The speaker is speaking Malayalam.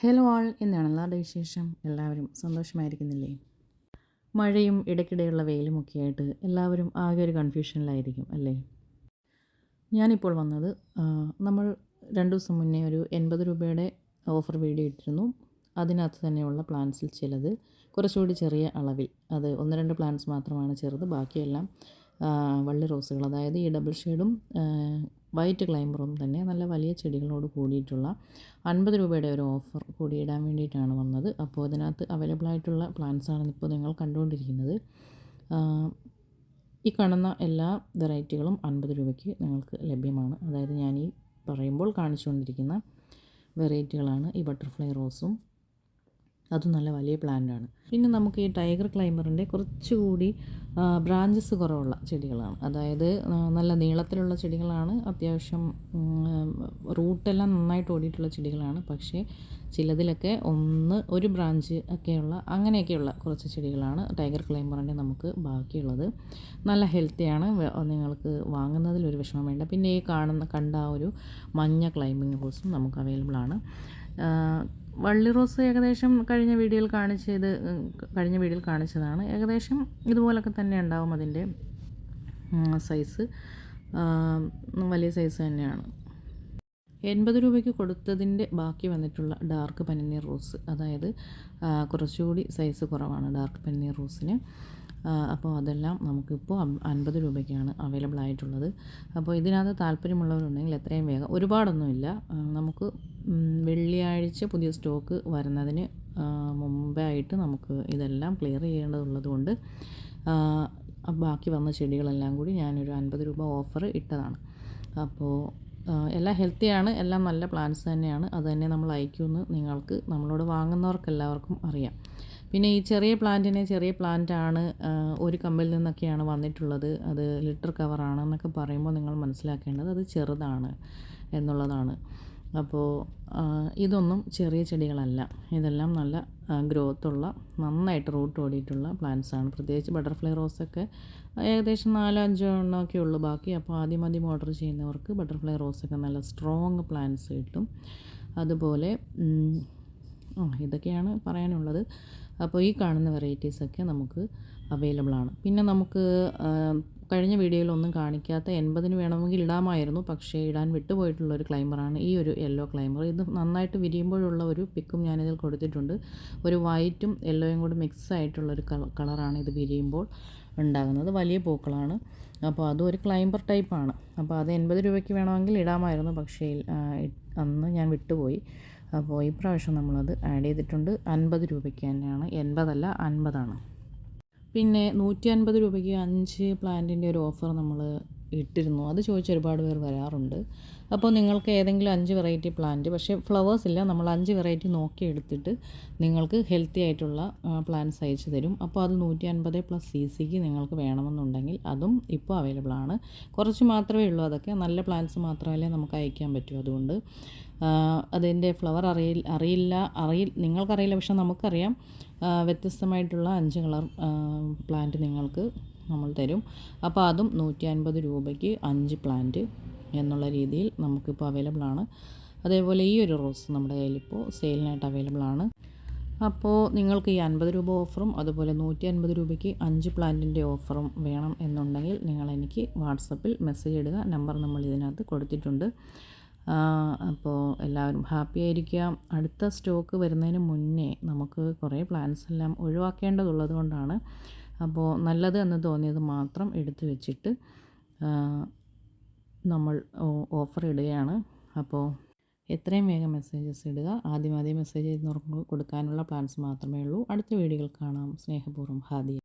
ഹലോ ആൾ എന്നാണ് എല്ലാവരുടെ വിശേഷം? എല്ലാവരും സന്തോഷമായിരിക്കുന്നില്ലേ? മഴയും ഇടയ്ക്കിടെയുള്ള വെയിലുമൊക്കെ ആയിട്ട് എല്ലാവരും ആകെ ഒരു കൺഫ്യൂഷനിലായിരിക്കും അല്ലേ? ഞാനിപ്പോൾ വന്നത് നമ്മൾ രണ്ട് ദിവസം മുന്നേ ഒരു എൺപത് രൂപയുടെ ഓഫർ വീഡിയോ ഇട്ടിരുന്നു. അതിനകത്ത് തന്നെയുള്ള പ്ലാൻസിൽ ചിലത് കുറച്ചുകൂടി ചെറിയ അളവിൽ അത് ഒന്ന് രണ്ട് പ്ലാൻസ് മാത്രമാണ് ചെറുത് ബാക്കിയെല്ലാം വള്ളി റോസുകൾ. അതായത് ഈ ഡബിൾ ഷെയ്ഡും വൈറ്റ് ക്ലൈംബറും തന്നെ നല്ല വലിയ ചെടികളോട് കൂടിയിട്ടുള്ള അൻപത് രൂപയുടെ ഒരു ഓഫർ കൂടി ഇടാൻ വേണ്ടിയിട്ടാണ് വന്നത്. അപ്പോൾ അതിനകത്ത് അവൈലബിൾ ആയിട്ടുള്ള പ്ലാൻസാണ് ഇപ്പോൾ നിങ്ങൾ കണ്ടുകൊണ്ടിരിക്കുന്നത്. ഈ കാണുന്ന എല്ലാ വെറൈറ്റികളും അൻപത് രൂപയ്ക്ക് നിങ്ങൾക്ക് ലഭ്യമാണ്. അതായത് ഞാൻ ഈ പറയുമ്പോൾ കാണിച്ചുകൊണ്ടിരിക്കുന്ന വെറൈറ്റികളാണ് ഈ ബട്ടർഫ്ലൈ റോസും. അതും നല്ല വലിയ പ്ലാന്റാണ്. പിന്നെ നമുക്ക് ഈ ടൈഗർ ക്ലൈമറിന്റെ കുറച്ചുകൂടി ബ്രാഞ്ചസ് കുറവുള്ള ചെടികളാണ്. അതായത് നല്ല നീളത്തിലുള്ള ചെടികളാണ് അത്യാവശ്യം റൂട്ടെല്ലാം നന്നായിട്ട് ഓടിയിട്ടുള്ള ചെടികളാണ്. പക്ഷേ ചിലതിലൊക്കെ ഒന്ന് ഒരു ബ്രാഞ്ച് ഒക്കെയുള്ള അങ്ങനെയൊക്കെയുള്ള കുറച്ച് ചെടികളാണ് ടൈഗർ ക്ലൈമറിന്റെ നമുക്ക് ബാക്കിയുള്ളത്. നല്ല ഹെൽത്തിയാണ് നിങ്ങൾക്ക് വാങ്ങുന്നതിൽ ഒരു വിഷമം വേണ്ട. പിന്നെ ഈ കാണുന്ന കണ്ട ആ ഒരു മഞ്ഞ ക്ലൈമ്പിംഗ് റോസും നമുക്ക് അവൈലബിൾ ആണ്. വള്ളി റോസ് ഏകദേശം കഴിഞ്ഞ വീഡിയോയിൽ കാണിച്ചത് കഴിഞ്ഞ വീഡിയോയിൽ കാണിച്ചതാണ്. ഏകദേശം ഇതുപോലൊക്കെ തന്നെ ഉണ്ടാവും അതിന്റെ സൈസ് വലിയ സൈസ് തന്നെയാണ്. എൺപത് രൂപയ്ക്ക് കൊടുത്തതിന്റെ ബാക്കി വന്നിട്ടുള്ള ഡാർക്ക് പനിനീർ റോസ് അതായത് കുറച്ചുകൂടി സൈസ് കുറവാണ് ഡാർക്ക് പനിനീർ റോസിന്. അപ്പോൾ അതെല്ലാം നമുക്കിപ്പോൾ അൻപത് രൂപയ്ക്കാണ് അവൈലബിൾ ആയിട്ടുള്ളത് അപ്പോൾ ഇതിനകത്ത് താല്പര്യമുള്ളവരുണ്ടെങ്കിൽ എത്രയും വേഗം ഒരുപാടൊന്നുമില്ല. നമുക്ക് വെള്ളിയാഴ്ച പുതിയ സ്റ്റോക്ക് വരുന്നതിന് മുമ്പായിട്ട് നമുക്ക് ഇതെല്ലാം ക്ലിയർ ചെയ്യേണ്ടതുള്ളത് കൊണ്ട് ബാക്കി വന്ന ചെടികളെല്ലാം കൂടി ഞാനൊരു അൻപത് രൂപ ഓഫർ ഇട്ടതാണ്. അപ്പോൾ എല്ലാം ഹെൽത്തിയാണ് എല്ലാം നല്ല പ്ലാന്റ്സ് തന്നെയാണ്. അത് തന്നെ നമ്മൾ അയക്കുമെന്ന് നിങ്ങൾക്ക് നമ്മളോട് വാങ്ങുന്നവർക്ക് എല്ലാവർക്കും അറിയാം. പിന്നെ ഈ ചെറിയ പ്ലാന്റിനെ ചെറിയ പ്ലാന്റാണ് ഒരു കമ്പിൽ നിന്നൊക്കെയാണ് വന്നിട്ടുള്ളത്. അത് ലിറ്റർ കവറാണ് എന്നൊക്കെ പറയുമ്പോൾ നിങ്ങൾ മനസ്സിലാക്കേണ്ടത് അത് ചെറുതാണ് എന്നുള്ളതാണ്. അപ്പോൾ ഇതൊന്നും ചെറിയ ചെടികളല്ല. ഇതെല്ലാം നല്ല ഗ്രോത്തുള്ള നന്നായിട്ട് റൂട്ട് ഓടിയിട്ടുള്ള പ്ലാന്റ്സ് ആണ് പ്രത്യേകിച്ച് ബട്ടർഫ്ലൈ റോസൊക്കെ ഏകദേശം നാലോ അഞ്ചോ എണ്ണമൊക്കെ ഉള്ളൂ ബാക്കി. അപ്പോൾ ആദ്യം ആദ്യം ഓർഡർ ചെയ്യുന്നവർക്ക് ബട്ടർഫ്ലൈ റോസൊക്കെ നല്ല സ്ട്രോങ് പ്ലാന്റ്സ് കിട്ടും. അതുപോലെ ആ ഇതൊക്കെയാണ് പറയാനുള്ളത്. അപ്പോൾ ഈ കാണുന്ന വെറൈറ്റീസൊക്കെ നമുക്ക് അവൈലബിൾ ആണ്. പിന്നെ നമുക്ക് കഴിഞ്ഞ വീഡിയോയിലൊന്നും കാണിക്കാത്ത എൺപതിന് വേണമെങ്കിൽ ഇടാമായിരുന്നു. പക്ഷേ ഇടാൻ വിട്ടുപോയിട്ടുള്ള ഒരു ക്ലൈമറാണ് ഈ ഒരു യെല്ലോ ക്ലൈമർ. ഇത് നന്നായിട്ട് വിരിയുമ്പോഴുള്ള ഒരു പിക്കും ഞാനിതിൽ കൊടുത്തിട്ടുണ്ട്. ഒരു വൈറ്റും യെല്ലോയും കൂടി മിക്സ് ആയിട്ടുള്ള ഒരു കളറാണ് ഇത് വിരിയുമ്പോൾ ഉണ്ടാകുന്നത്. വലിയ പൂക്കളാണ്. അപ്പോൾ അതും ഒരു ക്ലൈംബർ ടൈപ്പാണ്. അപ്പോൾ അത് എൺപത് രൂപയ്ക്ക് വേണമെങ്കിൽ ഇടാമായിരുന്നു. പക്ഷേ അന്ന് ഞാൻ വിട്ടുപോയി. അപ്പോൾ ഈ പ്രാവശ്യം നമ്മളത് ആഡ് ചെയ്തിട്ടുണ്ട്. അൻപത് രൂപയ്ക്ക് തന്നെയാണ്. എൺപതല്ല അൻപതാണ്. പിന്നെ നൂറ്റി അൻപത് രൂപയ്ക്ക് അഞ്ച് പ്ലാന്റിന്റെ ഒരു ഓഫർ നമ്മൾ ഇട്ടിരുന്നു. അത് ചോദിച്ച് ഒരുപാട് പേർ വരാറുണ്ട്. അപ്പോൾ നിങ്ങൾക്ക് ഏതെങ്കിലും അഞ്ച് വെറൈറ്റി പ്ലാന്റ് പക്ഷേ ഫ്ലവേഴ്സ് ഇല്ല. നമ്മൾ അഞ്ച് വെറൈറ്റി നോക്കി എടുത്തിട്ട് നിങ്ങൾക്ക് ഹെൽത്തി ആയിട്ടുള്ള പ്ലാന്റ്സ് അയച്ചു തരും. അപ്പോൾ അത് നൂറ്റി അൻപത് പ്ലസ് സി സിക്ക് നിങ്ങൾക്ക് വേണമെന്നുണ്ടെങ്കിൽ അതും ഇപ്പോൾ അവൈലബിൾ ആണ്. കുറച്ച് മാത്രമേ ഉള്ളൂ അതൊക്കെ. നല്ല പ്ലാന്റ്സ് മാത്രമല്ലേ നമുക്ക് അയക്കാൻ പറ്റൂ അതുകൊണ്ട്. അതിന്റെ ഫ്ലവർ അറിയില്ല അറിയില്ല അറിയി നിങ്ങൾക്കറിയില്ല. പക്ഷേ നമുക്കറിയാം വ്യത്യസ്തമായിട്ടുള്ള അഞ്ച് കളർ പ്ലാന്റ് നിങ്ങൾക്ക് നമ്മൾ തരും. അപ്പോൾ അതും നൂറ്റി അൻപത് രൂപയ്ക്ക് അഞ്ച് പ്ലാന്റ് എന്നുള്ള രീതിയിൽ നമുക്കിപ്പോൾ അവൈലബിൾ ആണ്. അതേപോലെ ഈ ഒരു റോസ് നമ്മുടെ കയ്യിലിപ്പോൾ സെയിലിനായിട്ട് അവൈലബിൾ ആണ്. അപ്പോൾ നിങ്ങൾക്ക് ഈ അൻപത് രൂപ ഓഫറും അതുപോലെ നൂറ്റി അൻപത് രൂപയ്ക്ക് അഞ്ച് പ്ലാന്റിന്റെ ഓഫറും വേണം എന്നുണ്ടെങ്കിൽ നിങ്ങൾ എനിക്ക് വാട്സപ്പിൽ മെസ്സേജ് ഇടുക. നമ്പർ നമ്മൾ ഇതിനകത്ത് കൊടുത്തിട്ടുണ്ട്. അപ്പോൾ എല്ലാവരും ഹാപ്പി ആയിരിക്കുക അടുത്ത സ്റ്റോക്ക് വരുന്നതിന് മുന്നേ നമുക്ക് കുറേ പ്ലാൻസ് എല്ലാം ഒഴിവാക്കേണ്ടതുള്ളത് കൊണ്ടാണ് അപ്പോൾ നല്ലത് എന്ന് തോന്നിയത് മാത്രം എടുത്തു വെച്ചിട്ട് നമ്മൾ ഓഫർ ഇടുകയാണ്. അപ്പോൾ എത്രയും വേഗം മെസ്സേജസ് ഇടുക. ആദ്യം ആദ്യം മെസ്സേജ് ചെയ്യുന്നവർക്ക് കൊടുക്കാനുള്ള പ്ലാൻസ് മാത്രമേ ഉള്ളൂ. അടുത്ത വീഡിയോകൾ കാണാം. സ്നേഹപൂർവം ഹാദിയ.